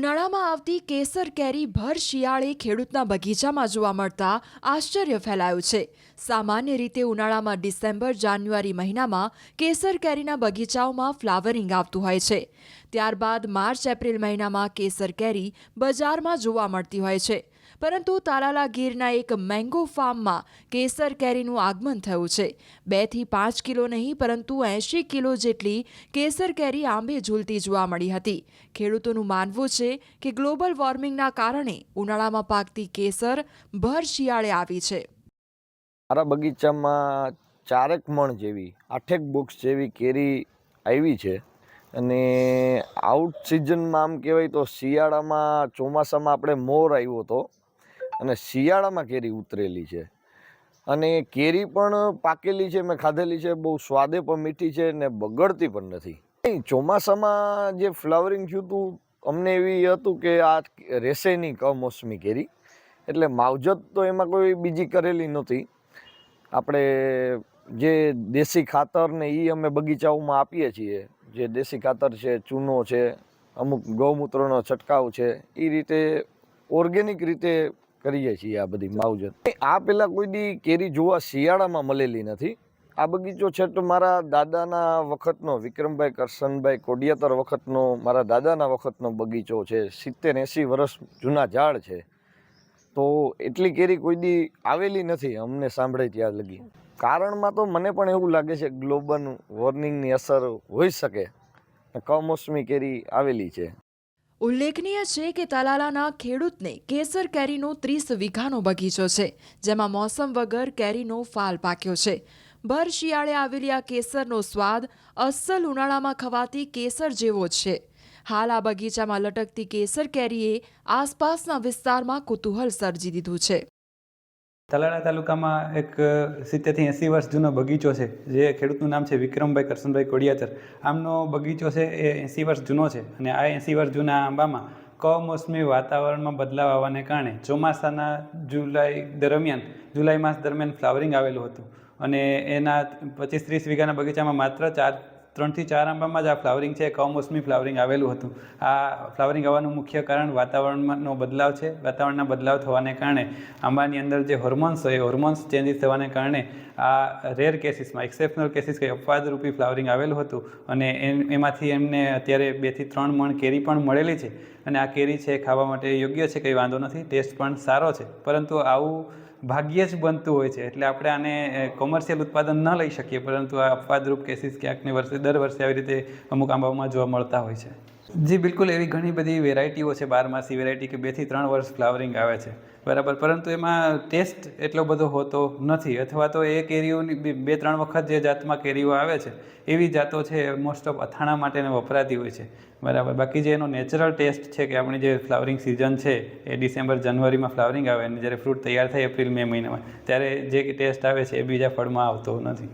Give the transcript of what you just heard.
ઉનાળામાં આવતી કેસર કેરી ભર શિયાળે ખેડૂતના બગીચામાં જોવા મળતા આશ્ચર્ય ફેલાયું છે. સામાન્ય રીતે ઉનાળામાં ડિસેમ્બર, જાન્યુઆરી મહિનામાં કેસર કેરીના બગીચાઓમાં ફ્લાવરિંગ આવતું હોય છે. ત્યારબાદ માર્ચ, એપ્રિલ મહિનામાં કેસર કેરી બજારમાં જોવા મળતી હોય છે. પરંતુ તાલાલા ગીરના એક મેંગો ફાર્મમાં કેસર કેરીનું આગમન થયું છે. બેથી પાંચ કિલો નહીં, પરંતુ એંશી કિલો જેટલી કેસર કેરી આંબે ઝૂલતી જોવા મળી હતી. ખેડૂતોનું માનવું છે કે ગ્લોબલ વોર્મિંગના કારણે ઉનાળામાં પાકતી કેસર ભર શિયાળે આવી છે. મારા બગીચામાં ચારેક મણ જેવી, આઠેક બોક્સ જેવી કેરી આવી છે અને આઉટ સિઝનમાં આમ કહેવાય તો શિયાળામાં ચોમાસામાં આપણે મોર આવ્યો હતો. અને શિયાળામાં કેરી ઉતરેલી છે. અને કેરી પણ પાકેલી છે, મેં ખાધેલી છે, બહુ સ્વાદે પણ મીઠી છે ને બગડતી પણ નથી. ચોમાસામાં જે ફ્લાવરિંગ થયું હતું અમને એવી હતું કે આ રહેશે નહીં કમોસમી કેરી, એટલે માવજત તો એમાં કોઈ બીજી કરેલી નહોતી. આપણે જે દેશી ખાતર ને એ અમે બગીચાઓમાં આપીએ છીએ, જે દેશી ખાતર છે, ચૂનો છે, અમુક ગૌમૂત્રનો છંટકાવ છે એ રીતે ઓર્ગેનિક રીતે કરીએ છીએ આ બધી માવજત. આ પહેલાં કોઈ દી કેરી જોવા શિયાળામાં મળેલી નથી. આ બગીચો છે તો મારા દાદાના વખતનો, વિક્રમભાઈ કરશનભાઈ કોડિયાતર વખતનો, મારા દાદાના વખતનો બગીચો છે. સિત્તેર એંસી વર્ષ જૂના ઝાડ છે. તો એટલી કેરી કોઈ દી આવેલી નથી, અમને સાંભળે ત્યાં લગી. કારણમાં તો મને પણ એવું લાગે છે, ગ્લોબલ વોર્મિંગની અસર હોઈ શકે. કમોસમી કેરી આવેલી છે. ઉલ્લેખનીય છે કે તલાલાના ખેડૂતને કેસર કેરીનો ત્રીસ વીઘાનો બગીચો છે, જેમાં મોસમ વગર કેરીનો ફાલ પાક્યો છે. ભર શિયાળે આવેલી આ કેસરનો સ્વાદ અસલ ઉનાળામાં ખવાતી કેસર જેવો જ છે. હાલ આ બગીચામાં લટકતી કેસર કેરીએ આસપાસના વિસ્તારમાં કુતૂહલ સર્જી દીધું છે. તલાળા તાલુકામાં એક સિત્તેરથી એંસી વર્ષ જૂનો બગીચો છે, જે ખેડૂતનું નામ છે વિક્રમભાઈ કરશનભાઈ કોડિયાતર. આમનો બગીચો છે એ એંસી વર્ષ જૂનો છે અને આ એંસી વર્ષ જૂના આંબામાં કમોસમી વાતાવરણમાં બદલાવ આવવાને કારણે ચોમાસાના જુલાઈ દરમિયાન, જુલાઈ માસ દરમિયાન ફ્લાવરિંગ આવેલું હતું. અને એના પચીસ ત્રીસ વીઘાના બગીચામાં માત્ર ચાર ત્રણથી ચાર આંબામાં જ આ ફ્લાવરિંગ છે કમોસમી ફ્લાવરિંગ આવેલું હતું. આ ફ્લાવરિંગ આવવાનું મુખ્ય કારણ વાતાવરણનો બદલાવ છે. વાતાવરણના બદલાવ થવાને કારણે આંબાની અંદર જે હોર્મોન્સ હોય હોર્મોન્સ ચેન્જીસ થવાને કારણે આ રેર કેસીસમાં એક્સેપ્શનલ કેસીસ કંઈ અપવાદરૂપી ફ્લાવરિંગ આવેલું હતું અને એ- એમાંથી એમને અત્યારે બેથી ત્રણ મણ કેરી પણ મળેલી છે. અને આ કેરી છે એ ખાવા માટે યોગ્ય છે, કંઈ વાંધો નથી. ટેસ્ટ પણ સારો છે. પરંતુ આવું ભાગ્યે જ બનતું હોય છે. એટલે આપણે આને કોમર્શિયલ ઉત્પાદન ન લઈ શકીએ, પરંતુ આ અપવાદરૂપ કેસીસ ક્યાંકને વર્ષે, દર વર્ષે આવી રીતે અમુક આંબાઓમાં જોવા મળતા હોય છે. જી, બિલકુલ, એવી ઘણી બધી વેરાયટીઓ છે બારમાસી વેરાયટી કે બેથી ત્રણ વર્ષ ફ્લાવરિંગ આવે છે. બરાબર, પરંતુ એમાં ટેસ્ટ એટલો બધો હોતો નથી. અથવા તો એ કેરીઓની બે- ત્રણ વખત જે જાતમાં કેરીઓ આવે છે, એવી જાતો છે મોસ્ટ ઓફ અથાણા માટે ને વપરાતી હોય છે. બરાબર, બાકી જે એનો નેચરલ ટેસ્ટ છે કે આપણી જે ફ્લાવરિંગ સિઝન છે, એ ડિસેમ્બર, જાન્યુઆરીમાં ફ્લાવરિંગ આવે અને જ્યારે ફ્રૂટ તૈયાર થાય એપ્રિલ, મે મહિનામાં, ત્યારે જે ટેસ્ટ આવે છે, એ બીજા ફળમાં આવતો નથી.